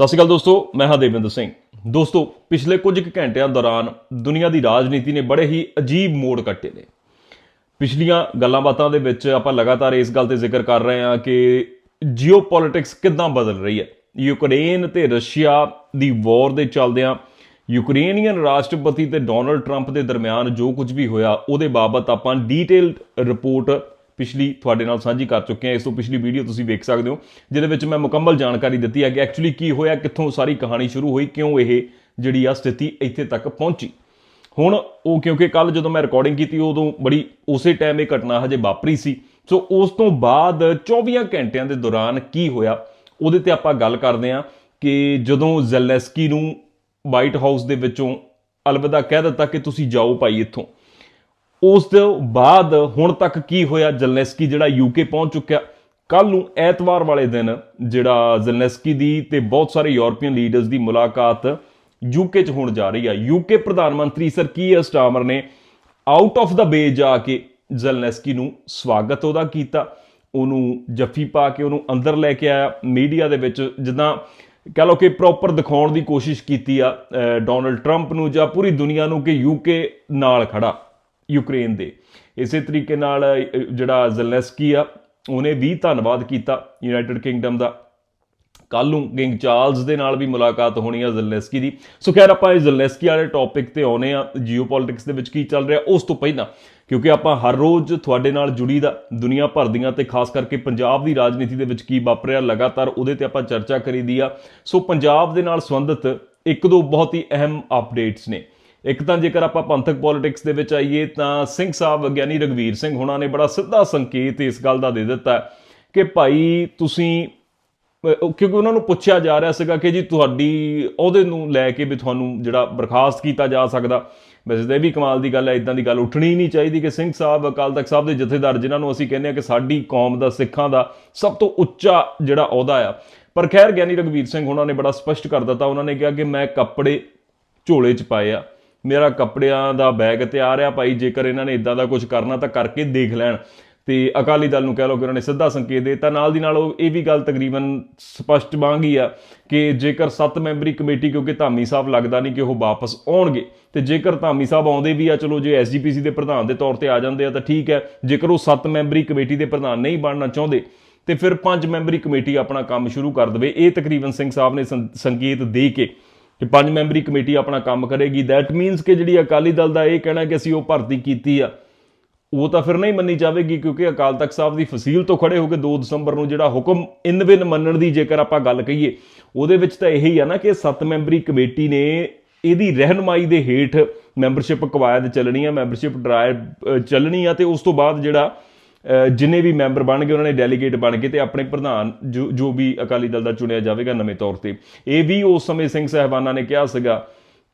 ਸਤਿ ਸ਼੍ਰੀ ਅਕਾਲ ਦੋਸਤੋ, ਮੈਂ ਹਾਂ ਦੇਵਿੰਦਰ ਸਿੰਘ। ਦੋਸਤੋ, ਪਿਛਲੇ ਕੁਝ ਕੁ ਘੰਟਿਆਂ ਦੌਰਾਨ ਦੁਨੀਆ ਦੀ ਰਾਜਨੀਤੀ ਨੇ ਬੜੇ ਹੀ ਅਜੀਬ ਮੋੜ ਕੱਟੇ ਨੇ। ਪਿਛਲੀਆਂ ਗੱਲਾਂ ਬਾਤਾਂ ਦੇ ਵਿੱਚ ਆਪਾਂ ਲਗਾਤਾਰ ਇਸ ਗੱਲ ਤੇ ਜ਼ਿਕਰ ਕਰ ਰਹੇ ਹਾਂ ਕਿ ਜੀਓਪੋਲਿਟਿਕਸ ਕਿੱਦਾਂ ਬਦਲ ਰਹੀ ਹੈ। ਯੂਕਰੇਨ ਤੇ ਰਸ਼ੀਆ ਦੀ ਵਾਰ ਦੇ ਚੱਲਦਿਆਂ ਯੂਕਰੇਨੀਅਨ ਰਾਸ਼ਟਰਪਤੀ ਤੇ ਡੋਨਲਡ ਟਰੰਪ ਦੇ ਦਰਮਿਆਨ ਜੋ ਕੁਝ ਵੀ ਹੋਇਆ, ਉਹਦੇ ਬਾਬਤ ਆਪਾਂ ਡੀਟੇਲਡ ਰਿਪੋਰਟ ਪਿਛਲੀ ਤੁਹਾਡੇ ਨਾਲ ਸਾਂਝੀ ਕਰ ਚੁੱਕੇ ਹਾਂ। ਇਸ ਤੋਂ ਪਿਛਲੀ ਵੀਡੀਓ ਤੁਸੀਂ ਵੇਖ ਸਕਦੇ ਹੋ, ਜਿਹਦੇ ਵਿੱਚ ਮੈਂ ਮੁਕੰਮਲ ਜਾਣਕਾਰੀ ਦਿੱਤੀ ਹੈ ਕਿ ਐਕਚੁਅਲੀ ਕੀ ਹੋਇਆ, ਕਿੱਥੋਂ ਸਾਰੀ ਕਹਾਣੀ ਸ਼ੁਰੂ ਹੋਈ, ਕਿਉਂ ਇਹ ਜਿਹੜੀ ਆ ਸਥਿਤੀ ਇੱਥੇ ਤੱਕ ਪਹੁੰਚੀ? ਹੁਣ ਉਹ ਕਿਉਂਕਿ ਕੱਲ ਜਦੋਂ ਮੈਂ ਰਿਕਾਰਡਿੰਗ ਕੀਤੀ, ਉਦੋਂ ਬੜੀ ਉਸੇ ਟਾਈਮ ਇਹ ਘਟਨਾ ਹਜੇ ਵਾਪਰੀ ਸੀ। ਸੋ ਉਸ ਤੋਂ ਬਾਅਦ 24 ਘੰਟਿਆਂ ਦੇ ਦੌਰਾਨ ਕੀ ਹੋਇਆ, ਉਹਦੇ ਤੇ ਆਪਾਂ ਗੱਲ ਕਰਦੇ ਹਾਂ ਕਿ ਜਦੋਂ ਜ਼ੈਲੈਸਕੀ ਨੂੰ ਵਾਈਟ ਹਾਊਸ ਦੇ ਵਿੱਚੋਂ ਅਲਵਿਦਾ ਕਹਿ ਦਿੱਤਾ ਕਿ ਤੁਸੀਂ ਜਾਓ ਭਾਈ ਇੱਥੋਂ। ਉਸ ਤੋਂ ਬਾਅਦ ਹੁਣ ਤੱਕ ਕੀ ਹੋਇਆ ਜਲਨੈਸਕੀ ਜਿਹੜਾ ਯੂਕੇ ਪਹੁੰਚ ਚੁੱਕਿਆ? ਕੱਲ ਨੂੰ ਐਤਵਾਰ ਵਾਲੇ ਦਿਨ ਜਿਹੜਾ ਜ਼ਲਨੈਸਕੀ ਦੀ ਤੇ ਬਹੁਤ ਸਾਰੇ ਯੂਰਪੀਅਨ ਲੀਡਰਸ ਦੀ ਮੁਲਾਕਾਤ ਯੂਕੇ 'ਚ ਹੋਣ ਜਾ ਰਹੀ ਹੈ ਯੂਕੇ ਪ੍ਰਧਾਨ ਮੰਤਰੀ ਸਰ ਕੀਅਰ ਸਟਾਰਮਰ ਨੇ ਆਊਟ ਆਫ ਦਾ ਵੇ ਜਾ ਕੇ ਜਲਨੈਸਕੀ ਨੂੰ ਸਵਾਗਤ ਉਹਦਾ ਕੀਤਾ। ਉਹਨੂੰ ਜੱਫੀ ਪਾ ਕੇ ਉਹਨੂੰ ਅੰਦਰ ਲੈ ਕੇ ਆਇਆ। ਮੀਡੀਆ ਦੇ ਵਿੱਚ ਜਿੱਦਾਂ ਕਹ ਲਓ ਕਿ ਪ੍ਰੋਪਰ ਦਿਖਾਉਣ ਦੀ ਕੋਸ਼ਿਸ਼ ਕੀਤੀ ਆ ਡੋਨਲਡ ਟਰੰਪ ਨੂੰ ਜਾਂ ਪੂਰੀ ਦੁਨੀਆ ਨੂੰ ਕਿ ਯੂਕੇ ਨਾਲ ਖੜਾ। ਯੂਕਰੇਨ ਦੇ। ਇਸੇ ਤਰੀਕੇ ਨਾਲ ਜਿਹੜਾ ਜ਼ੈਲੈਸਕੀ ਆ, ਉਹਨੇ ਵੀ ਧੰਨਵਾਦ ਕੀਤਾ ਯੂਨਾਈਟਿਡ ਕਿੰਗਡਮ ਦਾ। ਕੱਲ ਨੂੰ ਕਿੰਗ ਚਾਰਲਸ ਦੇ ਨਾਲ ਵੀ ਮੁਲਾਕਾਤ ਹੋਣੀ ਆ ਜ਼ੈਲੈਸਕੀ ਦੀ। ਸੋ ਖੈਰ, ਆਪਾਂ ਇਹ ਜ਼ੈਲੈਸਕੀ ਵਾਲੇ ਟੌਪਿਕ ਤੇ ਆਉਨੇ ਆ। ਜੀਓਪੋਲਿਟਿਕਸ ਦੇ ਵਿੱਚ ਕੀ ਚੱਲ ਰਿਹਾ, ਉਸ ਤੋਂ ਪਹਿਲਾਂ, ਕਿਉਂਕਿ ਆਪਾਂ ਹਰ ਰੋਜ਼ ਤੁਹਾਡੇ ਨਾਲ ਜੁੜੀ ਦਾ ਦੁਨੀਆ ਭਰ ਦੀਆਂ ਤੇ ਖਾਸ ਕਰਕੇ ਪੰਜਾਬ ਦੀ ਰਾਜਨੀਤੀ ਦੇ ਵਿੱਚ ਕੀ ਵਾਪਰਿਆ, ਲਗਾਤਾਰ ਉਹਦੇ ਤੇ ਆਪਾਂ ਚਰਚਾ ਕਰੀਦੀ ਆ। ਸੋ ਪੰਜਾਬ ਦੇ ਨਾਲ ਸੰਬੰਧਿਤ ਇੱਕ ਦੋ ਬਹੁਤ ਹੀ ਅਹਿਮ ਅਪਡੇਟਸ ਨੇ। ਇੱਕ ਤਾਂ ਜੇਕਰ ਆਪਾਂ ਪੰਥਕ ਪੋਲਿਟਿਕਸ ਦੇ ਵਿੱਚ ਆਈਏ ਤਾਂ ਸਿੰਘ ਸਾਹਿਬ ਗਿਆਨੀ ਰਗਵੀਰ ਸਿੰਘ ਹੁਣਾਂ ਨੇ ਬੜਾ ਸਿੱਧਾ ਸੰਕੇਤ ਇਸ ਗੱਲ ਦਾ ਦੇ ਦਿੱਤਾ ਕਿ ਭਾਈ ਤੁਸੀਂ ਕਿਉਂਕਿ ਉਹਨਾਂ ਨੂੰ ਪੁੱਛਿਆ ਜਾ ਰਿਹਾ ਸੀਗਾ ਕਿ ਜੀ ਤੁਹਾਡੀ ਅਹੁਦੇ ਨੂੰ ਲੈ ਕੇ ਵੀ ਤੁਹਾਨੂੰ ਜਿਹੜਾ ਬਰਖਾਸਤ ਕੀਤਾ ਜਾ ਸਕਦਾ। ਵੈਸੇ ਤਾਂ ਇਹ ਵੀ ਕਮਾਲ ਦੀ ਗੱਲ ਹੈ ਇਦਾਂ ਦੀ ਗੱਲ ਉੱਠਣੀ ਨਹੀਂ ਚਾਹੀਦੀ ਕਿ ਸਿੰਘ ਸਾਹਿਬ, ਅਕਾਲ ਤਖਤ ਸਾਹਿਬ ਦੇ ਜਥੇਦਾਰ ਜਿਨ੍ਹਾਂ ਨੂੰ ਅਸੀਂ ਕਹਿੰਦੇ ਆ ਕਿ ਸਾਡੀ ਕੌਮ ਦਾ, ਸਿੱਖਾਂ ਦਾ ਸਭ ਤੋਂ ਉੱਚਾ ਜਿਹੜਾ ਅਹੁਦਾ ਆ। ਪਰ ਖੈਰ ਗਿਆਨੀ ਰਗਵੀਰ ਸਿੰਘ ਉਹਨਾਂ ਨੇ ਬੜਾ ਸਪਸ਼ਟ ਕਰ ਦਿੱਤਾ। ਉਹਨਾਂ ਨੇ ਕਿਹਾ ਕਿ ਮੈਂ ਕੱਪੜੇ ਝੋਲੇ 'ਚ ਪਾਏ ਆ। ਮੇਰਾ ਕੱਪੜਿਆਂ ਦਾ ਬੈਗ ਤਿਆਰ ਆ, ਭਾਈ ਜੇਕਰ ਇਹਨਾਂ ਨੇ ਇਦਾਂ ਦਾ ਕੁਝ ਕਰਨਾ ਤਾਂ ਕਰਕੇ ਦੇਖ ਲੈਣ। ਤੇ ਅਕਾਲੀ ਦਲ ਨੂੰ ਕਹਿ ਲਓ ਕਿ ਉਹਨਾਂ ਨੇ ਸਿੱਧਾ ਸੰਕੇਤ ਦੇ ਦਿੱਤਾ। ਨਾਲ ਦੀ ਨਾਲ ਉਹ ਇਹ ਵੀ ਗੱਲ ਤਕਰੀਬਨ ਸਪਸ਼ਟ ਬਣ ਗਈ ਆ ਕਿ ਜੇਕਰ 7 ਮੈਂਬਰੀ ਕਮੇਟੀ, ਕਿਉਂਕਿ ਧਾਮੀ ਸਾਹਿਬ ਲੱਗਦਾ ਨਹੀਂ ਕਿ ਉਹ ਵਾਪਸ ਆਉਣਗੇ, ਤੇ ਜੇਕਰ ਧਾਮੀ ਸਾਹਿਬ ਆਉਂਦੇ ਵੀ ਆ, ਚਲੋ ਜੇ ਐਸਜੀਪੀਸੀ ਦੇ ਪ੍ਰਧਾਨ ਦੇ ਤੌਰ ਤੇ ਆ ਜਾਂਦੇ ਆ, ਤਾਂ ਠੀਕ ਹੈ। ਜੇਕਰ ਉਹ 7 ਮੈਂਬਰੀ ਕਮੇਟੀ ਦੇ ਪ੍ਰਧਾਨ ਨਹੀਂ ਬਣਨਾ ਚਾਹੁੰਦੇ, ਤੇ ਫਿਰ 5 ਮੈਂਬਰੀ ਕਮੇਟੀ ਆਪਣਾ ਕੰਮ ਸ਼ੁਰੂ ਕਰ ਦੇਵੇ। ਇਹ ਤਕਰੀਬਨ ਸਿੰਘ ਸਾਹਿਬ ਨੇ ਸੰਕੇਤ ਦੇ ਕੇ ਕਿ ਪੰਜ ਮੈਂਬਰੀ ਕਮੇਟੀ ਆਪਣਾ ਕੰਮ ਕਰੇਗੀ। ਥੈਟ ਮੀਨਸ ਕਿ ਜਿਹੜੀ ਅਕਾਲੀ ਦਲ ਦਾ ਇਹ ਕਹਿਣਾ ਕਿ ਅਸੀਂ ਉਹ ਭਰਤੀ ਕੀਤੀ ਆ, ਉਹ ਤਾਂ ਫਿਰ ਨਹੀਂ ਮੰਨੀ ਜਾਵੇਗੀ, ਕਿਉਂਕਿ ਅਕਾਲ ਤਖਤ ਸਾਹਿਬ ਦੀ ਫਸੀਲ ਤੋਂ ਖੜੇ ਹੋ ਕੇ 2 ਦਸੰਬਰ ਨੂੰ ਜਿਹੜਾ ਹੁਕਮ ਇਨਵਿਨ ਮੰਨਣ ਦੀ ਜੇਕਰ ਆਪਾਂ ਗੱਲ ਕਹੀਏ, ਉਹਦੇ ਵਿੱਚ ਤਾਂ ਇਹੀ ਆ ਨਾ ਕਿ 7 ਮੈਂਬਰੀ ਕਮੇਟੀ ਨੇ ਇਹਦੀ ਰਹਿਨਮਾਈ ਦੇ ਹੇਠ ਮੈਂਬਰਸ਼ਿਪ ਕਵਾਇਦ ਚੱਲਣੀ ਆ ਮੈਂਬਰਸ਼ਿਪ ਡਰਾਈਵ ਚੱਲਣੀ ਆ ਤੇ ਉਸ ਤੋਂ ਬਾਅਦ ਜਿਹੜਾ ਜਿੰਨੇ ਵੀ ਮੈਂਬਰ ਬਣ ਗਏ ਉਹਨਾਂ ਨੇ ਡੈਲੀਗੇਟ ਬਣ ਕੇ ਤੇ ਆਪਣੇ ਪ੍ਰਧਾਨ ਜੋ ਜੋ ਵੀ ਅਕਾਲੀ ਦਲ ਦਾ ਚੁਣਿਆ ਜਾਵੇਗਾ ਨਵੇਂ ਤੌਰ ਤੇ ਇਹ ਵੀ ਉਸ ਸਮੇਂ ਸਿੰਘ ਸਾਹਿਬਾਨਾਂ ਨੇ ਕਿਹਾ ਸੀਗਾ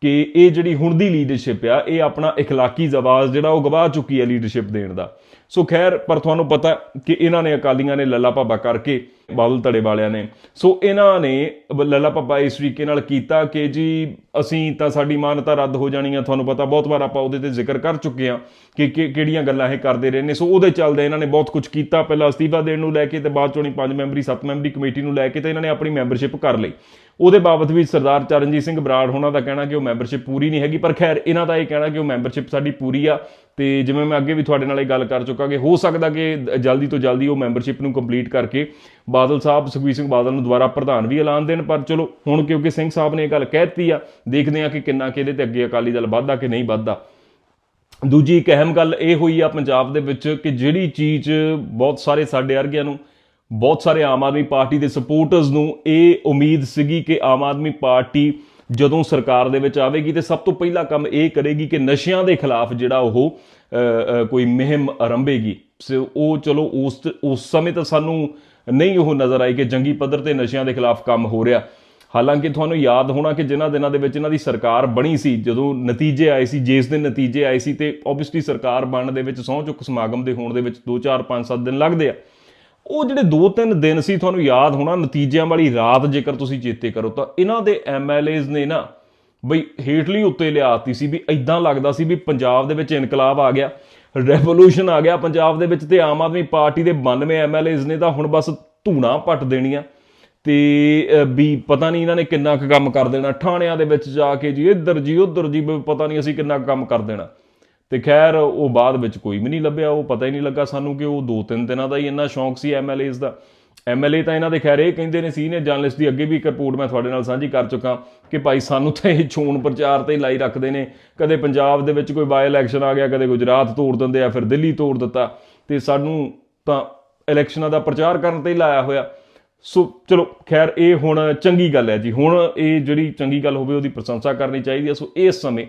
ਕਿ ਇਹ ਜਿਹੜੀ ਹੁਣ ਦੀ ਲੀਡਰਸ਼ਿਪ ਆ ਇਹ ਆਪਣਾ اخلاقی ਜ਼ਵਾਜ਼ ਜਿਹੜਾ ਉਹ ਗਵਾ ਚੁੱਕੀ ਹੈ ਲੀਡਰਸ਼ਿਪ ਦੇਣ ਦਾ ਸੋ ਖੈਰ, ਪਰ ਤੁਹਾਨੂੰ ਪਤਾ ਕਿ ਇਹਨਾਂ ਨੇ ਅਕਾਲੀਆਂ ਨੇ ਲੱਲਾ ਭਾਬਾ ਕਰਕੇ ਬਾਦਲ ਧੜੇ ਵਾਲਿਆਂ ਨੇ। ਸੋ ਇਹਨਾਂ ਨੇ ਲੱਲਾ ਭਾਬਾ ਇਸ ਤਰੀਕੇ ਨਾਲ ਕੀਤਾ ਕਿ ਜੀ, ਅਸੀਂ ਤਾਂ ਸਾਡੀ ਮਾਨਤਾ ਰੱਦ ਹੋ ਜਾਣੀ ਆ, ਤੁਹਾਨੂੰ ਪਤਾ ਬਹੁਤ ਵਾਰ ਆਪਾਂ ਉਹਦੇ ਤੇ ਜ਼ਿਕਰ ਕਰ ਚੁੱਕੇ ਆ ਕਿ ਕਿਹੜੀਆਂ ਗੱਲਾਂ ਇਹ ਕਰਦੇ ਰਹੇ ਨੇ। ਸੋ ਉਹਦੇ ਚੱਲਦੇ ਇਹਨਾਂ ਨੇ ਬਹੁਤ ਕੁਝ ਕੀਤਾ, ਪਹਿਲਾਂ ਅਸਤੀਫਾ ਦੇਣ ਨੂੰ ਲੈ ਕੇ ਤੇ ਬਾਅਦ ਚੋਂ ਨਹੀਂ ਪੰਜ ਮੈਂਬਰੀ, ਸੱਤ ਮੈਂਬਰੀ ਕਮੇਟੀ ਨੂੰ ਲੈ ਕੇ ਤੇ ਇਹਨਾਂ ਨੇ ਆਪਣੀ ਮੈਂਬਰਸ਼ਿਪ ਕਰ ਲਈ। ਉਹਦੇ ਬਾਬਤ ਵੀ ਸਰਦਾਰ ਚਰਨਜੀਤ ਸਿੰਘ ਬਰਾੜ ਹੋਣਾ ਦਾ ਕਹਿਣਾ ਕਿ ਉਹ ਮੈਂਬਰਸ਼ਿਪ ਪੂਰੀ ਨਹੀਂ ਹੈਗੀ, ਪਰ ਖੈਰ, ਇਹਨਾਂ ਦਾ ਇਹ ਕਹਿਣਾ ਕਿ ਉਹ ਮੈਂਬਰਸ਼ਿਪ ਸਾਡੀ ਪੂਰੀ ਆ। ਤੇ ਜਿਵੇਂ ਮੈਂ ਅੱਗੇ ਵੀ ਤੁਹਾਡੇ ਨਾਲ ਇਹ ਗੱਲ ਕਰ ਚੁੱਕਾ ਕਿ ਹੋ ਸਕਦਾ ਕਿ ਜਲਦੀ ਤੋਂ ਜਲਦੀ ਉਹ ਮੈਂਬਰਸ਼ਿਪ ਨੂੰ ਕੰਪਲੀਟ ਕਰਕੇ ਬਾਦਲ ਸਾਹਿਬ, ਸੁਖਬੀਰ ਸਿੰਘ ਬਾਦਲ ਨੂੰ ਦੁਬਾਰਾ ਪ੍ਰਧਾਨ ਵੀ ਐਲਾਨ ਦੇਣ, ਪਰ ਚਲੋ, ਹੁਣ ਕਿਉਂਕਿ ਸਿੰਘ ਸਾਹਿਬ ਨੇ ਇਹ ਗੱਲ ਕਹਿਤੀ ਆ, ਦੇਖਦੇ ਆ ਕਿ ਕਿੰਨਾ ਕਿ ਇਹਦੇ ਤੇ ਅੱਗੇ ਅਕਾਲੀ ਦਲ ਵੱਧਦਾ ਕਿ ਨਹੀਂ ਵੱਧਦਾ। ਦੂਜੀ ਇੱਕ ਅਹਿਮ ਗੱਲ ਇਹ ਹੋਈ ਆ ਪੰਜਾਬ ਦੇ ਵਿੱਚ ਕਿ ਜਿਹੜੀ ਚੀਜ਼ ਬਹੁਤ ਸਾਰੇ ਸਾਡੇ ਵਰਗਿਆਂ ਨੂੰ, ਬਹੁਤ ਸਾਰੇ ਆਮ ਆਦਮੀ ਪਾਰਟੀ ਦੇ ਸਪੋਰਟਰਸ ਨੂੰ ਇਹ ਉਮੀਦ ਸੀਗੀ ਕਿ ਆਮ ਆਦਮੀ ਪਾਰਟੀ ਜਦੋਂ ਸਰਕਾਰ ਦੇ ਵਿੱਚ ਆਵੇਗੀ ਤੇ ਸਭ ਤੋਂ ਪਹਿਲਾ ਕੰਮ ਇਹ ਕਰੇਗੀ ਕਿ ਨਸ਼ਿਆਂ ਦੇ ਖਿਲਾਫ ਜਿਹੜਾ ਉਹ ਕੋਈ ਮੁਹਿੰਮ ਆਰੰਭੇਗੀ। ਸੋ ਉਹ ਚਲੋ ਉਸ ਉਸ ਸਮੇਂ ਤਾਂ ਸਾਨੂੰ ਨਹੀਂ ਉਹ ਨਜ਼ਰ ਆਈ ਕਿ ਜੰਗੀ ਪੱਧਰ ਤੇ ਨਸ਼ਿਆਂ ਦੇ ਖਿਲਾਫ ਕੰਮ ਹੋ ਰਿਹਾ। ਹਾਲਾਂਕਿ ਤੁਹਾਨੂੰ ਯਾਦ ਹੋਣਾ ਕਿ ਜਿਨ੍ਹਾਂ ਦਿਨਾਂ ਦੇ ਵਿੱਚ ਇਹਨਾਂ ਦੀ ਸਰਕਾਰ ਬਣੀ ਸੀ, ਜਦੋਂ ਨਤੀਜੇ ਆਏ ਸੀ, ਜਿਸ ਦਿਨ ਨਤੀਜੇ ਆਏ ਸੀ ਤੇ ਆਬਵੀਅਸਲੀ ਸਰਕਾਰ ਬਣਨ ਦੇ ਵਿੱਚ ਸਹੁੰ ਚੁੱਕ ਸਮਾਗਮ ਦੇ ਹੋਣ ਦੇ ਵਿੱਚ 2 4 5 7 ਦਿਨ ਲੱਗਦੇ ਆ। ਉਹ ਜਿਹੜੇ 2-3 ਦਿਨ ਸੀ, ਤੁਹਾਨੂੰ ਯਾਦ ਹੋਣਾ, ਨਤੀਜਿਆਂ ਵਾਲੀ ਰਾਤ ਜੇਕਰ ਤੁਸੀਂ ਚੇਤੇ ਕਰੋ ਤਾਂ ਇਹਨਾਂ ਦੇ ਐਮਐਲਏਜ਼ ਨੇ ਨਾ ਬਈ ਹੇਠਲੀ ਉੱਤੇ ਲਿਆਤੀ ਸੀ ਵੀ ਇਦਾਂ ਲੱਗਦਾ ਸੀ ਵੀ ਪੰਜਾਬ ਦੇ ਵਿੱਚ ਇਨਕਲਾਬ ਆ ਗਿਆ, ਰੈਵੋਲੂਸ਼ਨ ਆ ਗਿਆ ਪੰਜਾਬ ਦੇ ਵਿੱਚ ਤੇ ਆਮ ਆਦਮੀ ਪਾਰਟੀ ਦੇ 92 ਐਮਐਲਏਜ਼ ਨੇ ਤਾਂ ਹੁਣ ਬਸ ਧੂਣਾ ਪੱਟ ਦੇਣੀਆਂ ਤੇ ਵੀ ਪਤਾ ਨਹੀਂ ਇਹਨਾਂ ਨੇ ਕਿੰਨਾ ਕੁ ਕੰਮ ਕਰ ਦੇਣਾ ਥਾਣਿਆਂ ਦੇ ਵਿੱਚ ਜਾ ਕੇ ਜੀ, ਇੱਧਰ ਜੀ, ਉੱਧਰ ਜੀ ਪਤਾ ਨਹੀਂ ਅਸੀਂ ਕਿੰਨਾ ਕੁ ਕੰਮ ਕਰ ਦੇਣਾ। ਤੇ ਖੈਰ, ਉਹ ਬਾਅਦ ਵਿੱਚ ਕੋਈ ਵੀ ਨਹੀਂ ਲੱਭਿਆ, ਉਹ ਪਤਾ ਹੀ ਨਹੀਂ ਲੱਗਾ ਸਾਨੂੰ ਕਿ ਉਹ ਦੋ ਤਿੰਨ ਦਿਨਾਂ ਦਾ ਹੀ ਇੰਨਾ ਸ਼ੌਂਕ ਸੀ ਐਮਐਲਏਸ ਦਾ। ਐਮਐਲਏ ਤਾਂ ਇਹਨਾਂ ਦੇ ਖੈਰ, ਇਹ ਕਹਿੰਦੇ ਨੇ ਸੀਨੀਅਰ ਜਰਨਲਿਸਟ ਦੀ ਅੱਗੇ ਵੀ ਇੱਕ ਰਿਪੋਰਟ ਮੈਂ ਤੁਹਾਡੇ ਨਾਲ ਸਾਂਝੀ ਕਰ ਚੁੱਕਾ ਕਿ ਭਾਈ ਸਾਨੂੰ ਤਾਂ ਇਹ ਚੋਣ ਪ੍ਰਚਾਰ ਤੇ ਹੀ ਲਾਈ ਰੱਖਦੇ ਨੇ। ਕਦੇ ਪੰਜਾਬ ਦੇ ਵਿੱਚ ਕੋਈ ਬਾਈ ਇਲੈਕਸ਼ਨ ਆ ਗਿਆ, ਕਦੇ ਗੁਜਰਾਤ ਤੋੜ ਦਿੰਦੇ ਆ, ਫਿਰ ਦਿੱਲੀ ਤੋੜ ਦਿੱਤਾ। ਤੇ ਸਾਨੂੰ ਤਾਂ ਇਲੈਕਸ਼ਨਾਂ ਦਾ ਪ੍ਰਚਾਰ ਕਰਨ ਤੇ ਹੀ ਲਾਇਆ ਹੋਇਆ। ਸੋ ਚਲੋ, ਖੈਰ, ਇਹ ਹੁਣ ਚੰਗੀ ਗੱਲ ਹੈ ਜੀ। ਹੁਣ ਇਹ ਜਿਹੜੀ ਚੰਗੀ ਗੱਲ ਹੋਵੇ, ਉਹਦੀ ਪ੍ਰਸ਼ੰਸਾ ਕਰਨੀ ਚਾਹੀਦੀ ਹੈ। ਸੋ ਇਸ ਸਮੇਂ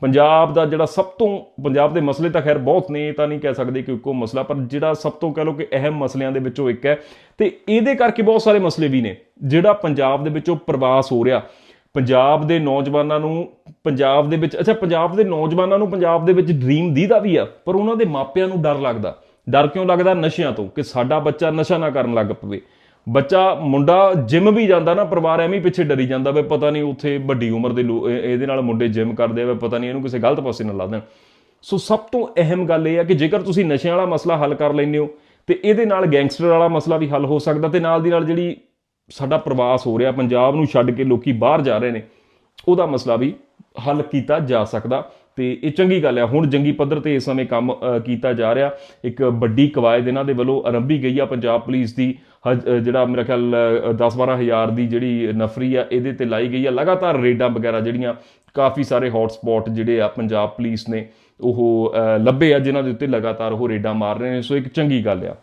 ਪੰਜਾਬ ਦਾ ਜਿਹੜਾ ਸਭ ਤੋਂ, ਪੰਜਾਬ ਦੇ ਮਸਲੇ ਤਾਂ ਖੈਰ ਬਹੁਤ ਨੇ, ਇਹ ਤਾਂ ਨਹੀਂ ਕਹਿ ਸਕਦੇ ਕਿ ਇੱਕੋ ਮਸਲਾ, ਪਰ ਜਿਹੜਾ ਸਭ ਤੋਂ ਕਹਿ ਲਓ ਕਿ ਅਹਿਮ ਮਸਲਿਆਂ ਦੇ ਵਿੱਚੋਂ ਇੱਕ ਹੈ। ਤੇ ਇਹਦੇ ਕਰਕੇ ਬਹੁਤ ਸਾਰੇ ਮਸਲੇ ਵੀ ਨੇ, ਜਿਹੜਾ ਪੰਜਾਬ ਦੇ ਵਿੱਚੋਂ ਪ੍ਰਵਾਸ ਹੋ ਰਿਹਾ। ਪੰਜਾਬ ਦੇ ਨੌਜਵਾਨਾਂ ਨੂੰ ਪੰਜਾਬ ਦੇ ਵਿੱਚ, ਅੱਛਾ, ਪੰਜਾਬ ਦੇ ਨੌਜਵਾਨਾਂ ਨੂੰ ਪੰਜਾਬ ਦੇ ਵਿੱਚ ਡ੍ਰੀਮ ਦੀਦਾ ਵੀ ਆ, ਪਰ ਉਹਨਾਂ ਦੇ ਮਾਪਿਆਂ ਨੂੰ ਡਰ ਲੱਗਦਾ। ਡਰ ਕਿਉਂ ਲੱਗਦਾ? ਨਸ਼ਿਆਂ ਤੋਂ, ਕਿ ਸਾਡਾ ਬੱਚਾ ਨਸ਼ਾ ਨਾ ਕਰਨ ਲੱਗ ਪਵੇ। ਬੱਚਾ, ਮੁੰਡਾ ਜਿਮ ਵੀ ਜਾਂਦਾ ਨਾ, ਪਰਿਵਾਰ ਐਵੇਂ ਹੀ ਪਿੱਛੇ ਡਰੀ ਜਾਂਦਾ ਵੇ ਪਤਾ ਨਹੀਂ ਉੱਥੇ ਵੱਡੀ ਉਮਰ ਦੇ ਲੋ- ਇਹਦੇ ਨਾਲ ਮੁੰਡੇ ਜਿਮ ਕਰਦੇ ਆ, ਵੇ ਪਤਾ ਨਹੀਂ ਇਹਨੂੰ ਕਿਸੇ ਗਲਤ ਪਾਸੇ ਨਾ ਲਾ ਦੇਣ। ਸੋ ਸਭ ਤੋਂ ਅਹਿਮ ਗੱਲ ਇਹ ਆ ਕਿ ਜੇਕਰ ਤੁਸੀਂ ਨਸ਼ਿਆਂ ਵਾਲਾ ਮਸਲਾ ਹੱਲ ਕਰ ਲੈਂਦੇ ਹੋ, ਤੇ ਇਹਦੇ ਨਾਲ ਗੈਂਗਸਟਰ ਵਾਲਾ ਮਸਲਾ ਵੀ ਹੱਲ ਹੋ ਸਕਦਾ ਤੇ ਨਾਲ ਦੀ ਨਾਲ ਜਿਹੜੀ ਸਾਡਾ ਪ੍ਰਵਾਸ ਹੋ ਰਿਹਾ, ਪੰਜਾਬ ਨੂੰ ਛੱਡ ਕੇ ਲੋਕੀ ਬਾਹਰ ਜਾ ਰਹੇ ਨੇ, ਉਹਦਾ ਮਸਲਾ ਵੀ ਹੱਲ ਕੀਤਾ ਜਾ ਸਕਦਾ। ਤੇ ਇਹ ਚੰਗੀ ਗੱਲ ਆ, ਹੁਣ ਜੰਗੀ ਪੱਧਰ ਤੇ ਇਸ ਸਮੇਂ ਕੰਮ ਕੀਤਾ ਜਾ ਰਿਹਾ। ਇੱਕ ਵੱਡੀ ਕਵਾਇਦ ਇਹਨਾਂ ਦੇ ਵੱਲੋਂ ਆਰੰਭੀ ਗਈ ਆ, ਪੰਜਾਬ ਪੁਲਿਸ ਦੀ। ਜਿਹੜਾ ਮੇਰਾ ਖਿਆਲ 10-12 ਹਜ਼ਾਰ ਦੀ ਜਿਹੜੀ ਨਫਰੀ ਆ, ਇਹਦੇ ਤੇ ਲਾਈ ਗਈ ਆ। ਲਗਾਤਾਰ ਰੇਡਾਂ ਵਗੈਰਾ ਜਿਹੜੀਆਂ ਕਾਫੀ ਸਾਰੇ ਹੌਟ ਸਪੌਟ ਜਿਹੜੇ ਆ ਪੰਜਾਬ ਪੁਲਿਸ ਨੇ, ਉਹ ਲੱਭੇ ਆ, ਜਿਨ੍ਹਾਂ ਦੇ ਉੱਤੇ ਲਗਾਤਾਰ ਉਹ ਰੇਡਾਂ ਮਾਰ ਰਹੇ ਨੇ। ਸੋ ਇੱਕ ਚੰਗੀ ਗੱਲ ਆ।